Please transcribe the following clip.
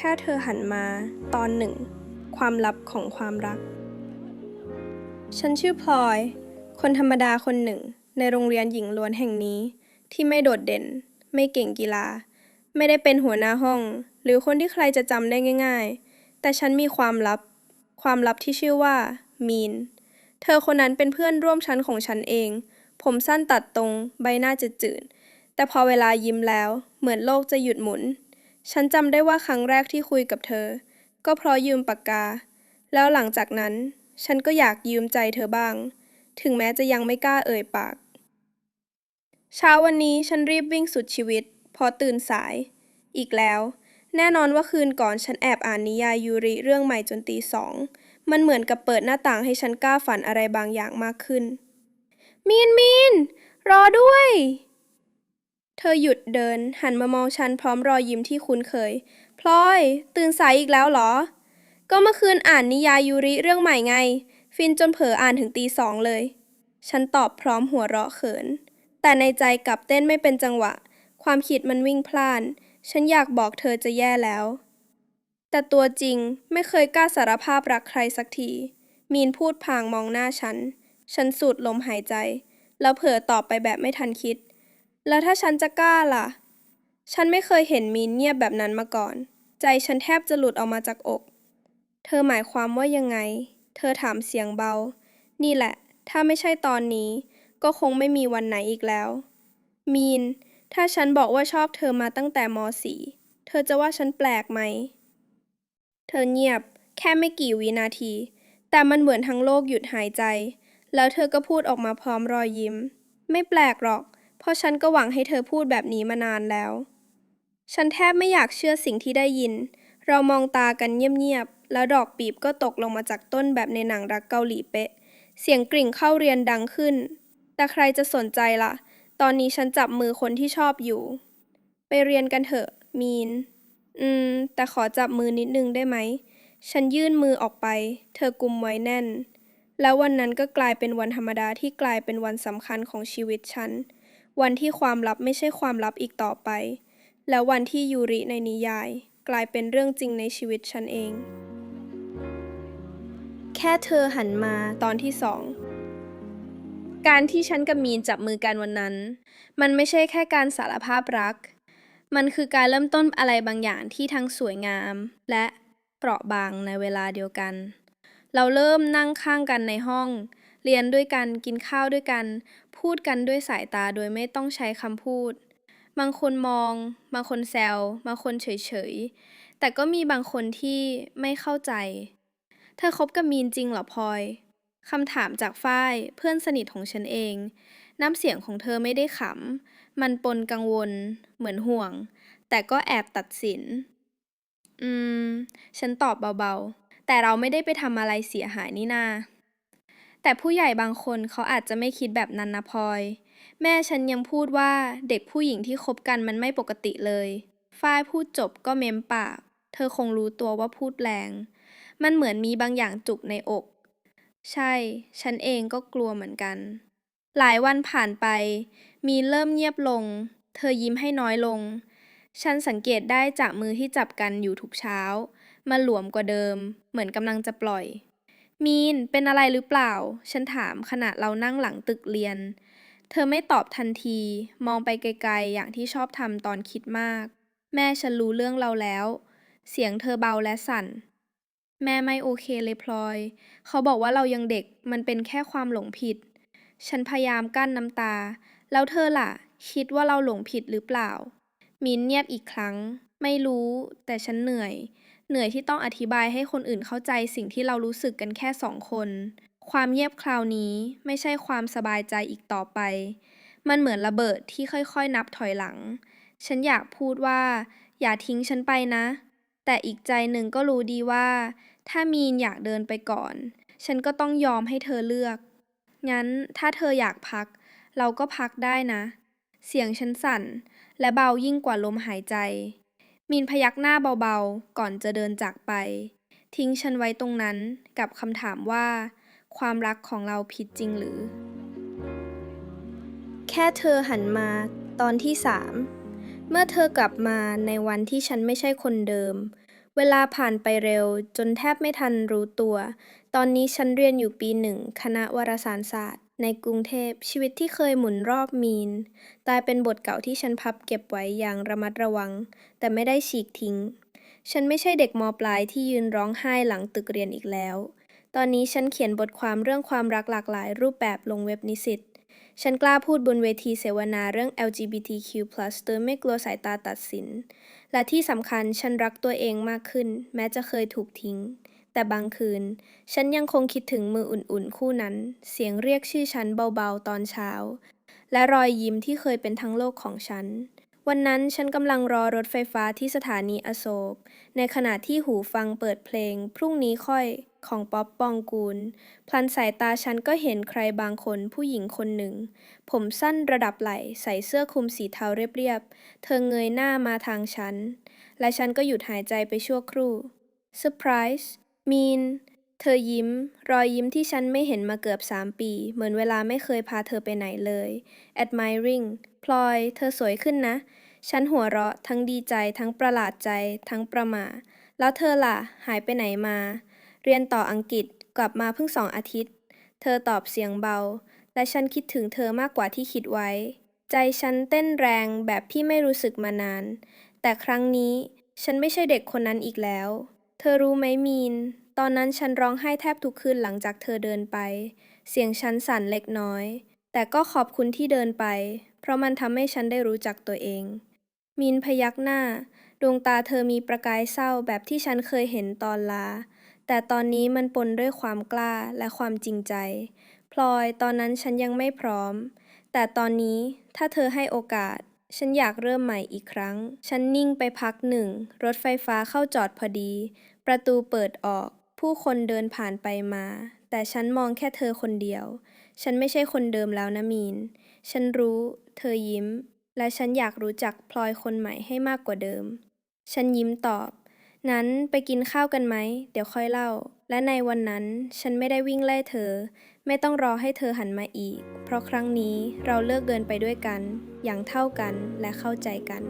แค่เธอหันมา ตอนหนึ่ง ความลับของความรัก ฉันชื่อพลอย คนธรรมดาคนหนึ่ง ในโรงเรียนหญิงล้วนแห่งนี้ ที่ไม่โดดเด่น ไม่เก่งกีฬา ไม่ได้เป็นหัวหน้าห้อง หรือคนที่ใครจะจำได้ง่าย ๆ แต่ฉันมีความลับ ความลับที่ชื่อว่า มีน เธอคนนั้นเป็นเพื่อนร่วมชั้นของฉันเอง ผมสั้นตัดตรง ใบหน้าจืดๆแต่พอเวลายิ้มแล้ว เหมือนโลกจะหยุดหมุน ฉันจำได้ว่าครั้งแรกที่คุยกับเธอ ก็เพราะยืมปากกา แล้วหลังจากนั้น ฉันก็อยากยืมใจเธอบ้าง ถึงแม้จะยังไม่กล้าเอ่ยปาก เช้าวันนี้ฉันรีบวิ่งสุดชีวิต พอตื่นสาย อีกแล้ว แน่นอนว่าคืนก่อนฉันแอบอ่านนิยายยูริเรื่องใหม่จนตีสอง มันเหมือนกับเปิดหน้าต่างให้ฉันกล้าฝันอะไรบางอย่างมากขึ้น มีนมีนรอด้วย เธอหยุดเดิน หันมามองฉันพร้อมรอยยิ้มที่คุ้นเคย พลอย ตื่นสายอีกแล้วเหรอ ก็เมื่อคืนอ่านนิยายยูริเรื่องใหม่ไง ฟินจนเผลออ่านถึงตีสองเลย ฉันตอบพร้อมหัวเราะเขิน แต่ในใจกลับเต้นไม่เป็นจังหวะ ความคิดมันวิ่งพล่าน ฉันอยากบอกเธอจะแย่แล้ว แต่ตัวจริงไม่เคยกล้าสารภาพรักใครสักที มีนพูดพางมองหน้าฉัน ฉันสูดลมหายใจ แล้วเผลอตอบไปแบบไม่ทันคิด แล้วถ้าฉันจะกล้าล่ะ ฉันไม่เคยเห็นมีนเงียบแบบนั้นมาก่อน ใจฉันแทบจะหลุดออกมาจากอก เธอหมายความว่ายังไง เธอถามเสียงเบา นี่แหละ ถ้าไม่ใช่ตอนนี้ ก็คงไม่มีวันไหนอีกแล้ว มีน ถ้าฉันบอกว่าชอบเธอมาตั้งแต่ม .4 เธอจะว่าฉันแปลกไหม เธอเงียบ แค่ไม่กี่วินาที แต่มันเหมือนทั้งโลกหยุดหายใจ แล้วเธอก็พูดออกมาพร้อมรอยยิ้ม ไม่แปลกหรอก เพราะฉันก็หวังให้เธอพูดแบบนี้มานานแล้ว ฉันแทบไม่อยากเชื่อสิ่งที่ได้ยิน เรามองตากันเงียบๆ แล้วดอกปีบก็ตกลงมาจากต้นแบบในหนังรักเกาหลีเป๊ะ เสียงกริ่งเข้าเรียนดังขึ้น แต่ใครจะสนใจล่ะ ตอนนี้ฉันจับมือคนที่ชอบอยู่ ไปเรียนกันเถอะ มีน อืม แต่ขอจับมือนิดนึงได้ไหม ฉันยื่นมือออกไป เธอกุมไว้แน่น แล้ววันนั้นก็กลายเป็นวันธรรมดาที่กลายเป็นวันสำคัญของชีวิตฉัน วันที่ความลับไม่ใช่ความลับอีกต่อไป แล้ววันที่ยูริในนิยาย กลายเป็นเรื่องจริงในชีวิตฉันเอง แค่เธอหันมาตอนที่สองการที่ฉันกับมีนจับมือกันวันนั้น มันไม่ใช่แค่การสารภาพรัก มันคือการเริ่มต้นอะไรบางอย่างที่ทั้งสวยงาม และเปราะบางในเวลาเดียวกัน เราเริ่มนั่งข้างกันในห้อง เรียนด้วยกัน กินข้าวด้วยกัน พูดกันด้วยสายตาโดยไม่ต้องใช้คำพูด บางคนมอง บางคนแซว บางคนเฉยๆ แต่ก็มีบางคนที่ไม่เข้าใจ เธอคบกับมีนจริงเหรอพลอยคำถามจากฝ้ายเพื่อนสนิทของฉันเอง น้ำเสียงของเธอไม่ได้ขำ มันปนกังวล เหมือนห่วง แต่ก็แอบตัดสิน อืม ฉันตอบเบาๆ แต่เราไม่ได้ไปทำอะไรเสียหายนี่นา แต่ผู้ใหญ่บางคนเขาอาจจะไม่คิดแบบนั้นนะพลอย แม่ฉันยังพูดว่าเด็กผู้หญิงที่คบกันมันไม่ปกติเลย ฝ้ายพูดจบก็เม้มปาก เธอคงรู้ตัวว่าพูดแรง มันเหมือนมีบางอย่างจุกในอก ใช่ ฉันเองก็กลัวเหมือนกัน หลายวันผ่านไป มีเริ่มเงียบลง เธอยิ้มให้น้อยลง ฉันสังเกตได้จากมือที่จับกันอยู่ทุกเช้ามันหลวมกว่าเดิม เหมือนกำลังจะปล่อย มีนเป็นอะไรหรือเปล่า ฉันถามขณะเรานั่งหลังตึกเรียน เธอไม่ตอบทันที มองไปไกลๆ อย่างที่ชอบทำตอนคิดมาก แม่ฉันรู้เรื่องเราแล้ว เสียงเธอเบาและสั่น แม่ไม่โอเคเลยพลอย เขาบอกว่าเรายังเด็ก มันเป็นแค่ความหลงผิด ฉันพยายามกั้นน้ำตา แล้วเธอล่ะ คิดว่าเราหลงผิดหรือเปล่า มินเงียบอีกครั้ง ไม่รู้ แต่ฉันเหนื่อย เหนื่อยที่ต้องอธิบายให้คนอื่นเข้าใจสิ่งที่เรารู้สึกกันแค่สองคน ความเงียบคราวนี้ไม่ใช่ความสบายใจอีกต่อไป มันเหมือนระเบิดที่ค่อยๆ นับถอยหลัง ฉันอยากพูดว่า อย่าทิ้งฉันไปนะ แต่อีกใจหนึ่งก็รู้ดีว่า ถ้ามีนอยากเดินไปก่อน ฉันก็ต้องยอมให้เธอเลือก งั้นถ้าเธออยากพัก เราก็พักได้นะ เสียงฉันสั่น และเบายิ่งกว่าลมหายใจ มีนพยักหน้าเบาๆ ก่อนจะเดินจากไป ทิ้งฉันไว้ตรงนั้นกับคำถามว่า ความรักของเราผิดจริงหรือ แค่เธอหันมาตอนที่สามเมื่อเธอกลับมาในวันที่ฉันไม่ใช่คนเดิม เวลาผ่านไปเร็วจนแทบไม่ทันรู้ตัว ตอนนี้ฉันเรียนอยู่ปีหนึ่งคณะวารสารศาสตร์ ในกรุงเทพชีวิตที่เคยหมุนรอบมีนกลายเป็นบทเก่าที่ฉันพับเก็บไว้อย่างระมัดระวัง แต่ไม่ได้ฉีกทิ้ง ฉันไม่ใช่เด็กมปลายที่ยืนร้องไห้หลังตึกเรียนอีกแล้ว ตอนนี้ฉันเขียนบทความเรื่องความรักหลากหลายรูปแบบลงเว็บนิสิตฉันกล้าพูดบนเวทีเสวนาเรื่อง LGBTQ+ โดยไม่กลัวสายตาตัดสิน และที่สำคัญฉันรักตัวเองมากขึ้น แม้จะเคยถูกทิ้ง แต่บางคืน ฉันยังคงคิดถึงมืออุ่นๆ คู่นั้น เสียงเรียกชื่อฉันเบาๆ ตอนเช้า และรอยยิ้มที่เคยเป็นทั้งโลกของฉัน วันนั้นฉันกำลังรอรถไฟฟ้าที่สถานีอโศก ในขณะที่หูฟังเปิดเพลง พรุ่งนี้ค่อยของป๊อปปองกูล พลันสายตาฉันก็เห็นใครบางคนผู้หญิงคนหนึ่ง ผมสั้นระดับไหล่ใส่เสื้อคลุมสีเทาเรียบๆ เธอเงยหน้ามาทางฉัน และฉันก็หยุดหายใจไปชั่วครู่เซอร์ไพรส์ มีน เธอยิ้ม รอยยิ้มที่ฉันไม่เห็นมาเกือบสามปี เหมือนเวลาไม่เคยพาเธอไปไหนเลย admiring พลอย เธอสวยขึ้นนะ ฉันหัวเราะ ทั้งดีใจ ทั้งประหลาดใจ ทั้งประหม่า แล้วเธอล่ะ หายไปไหนมา เรียนต่ออังกฤษ กลับมาเพิ่งสองอาทิตย์ เธอตอบเสียงเบา และฉันคิดถึงเธอมากกว่าที่คิดไว้ ใจฉันเต้นแรงแบบที่ไม่รู้สึกมานาน แต่ครั้งนี้ฉันไม่ใช่เด็กคนนั้นอีกแล้ว เธอรู้ไหมมีน ตอนนั้นฉันร้องไห้แทบทุกคืนหลังจากเธอเดินไป เสียงฉันสั่นเล็กน้อย แต่ก็ขอบคุณที่เดินไป เพราะมันทำให้ฉันได้รู้จักตัวเอง มีนพยักหน้า ดวงตาเธอมีประกายเศร้าแบบที่ฉันเคยเห็นตอนลา แต่ตอนนี้มันปนด้วยความกล้าและความจริงใจ พลอยตอนนั้นฉันยังไม่พร้อม แต่ตอนนี้ถ้าเธอให้โอกาส ฉันอยากเริ่มใหม่อีกครั้ง ฉันนิ่งไปพักหนึ่ง รถไฟฟ้าเข้าจอดพอดี ประตูเปิดออก ผู้คนเดินผ่านไปมา แต่ฉันมองแค่เธอคนเดียว ฉันไม่ใช่คนเดิมแล้วนะมีน ฉันรู้ เธอยิ้ม และฉันอยากรู้จักพลอยคนใหม่ให้มากกว่าเดิม ฉันยิ้มตอบ นั้นไปกินข้าวกันไหม เดี๋ยวค่อยเล่า และในวันนั้น ฉันไม่ได้วิ่งไล่เธอ ไม่ต้องรอให้เธอหันมาอีก เพราะครั้งนี้เราเลือกเดินไปด้วยกัน อย่างเท่ากันและเข้าใจกัน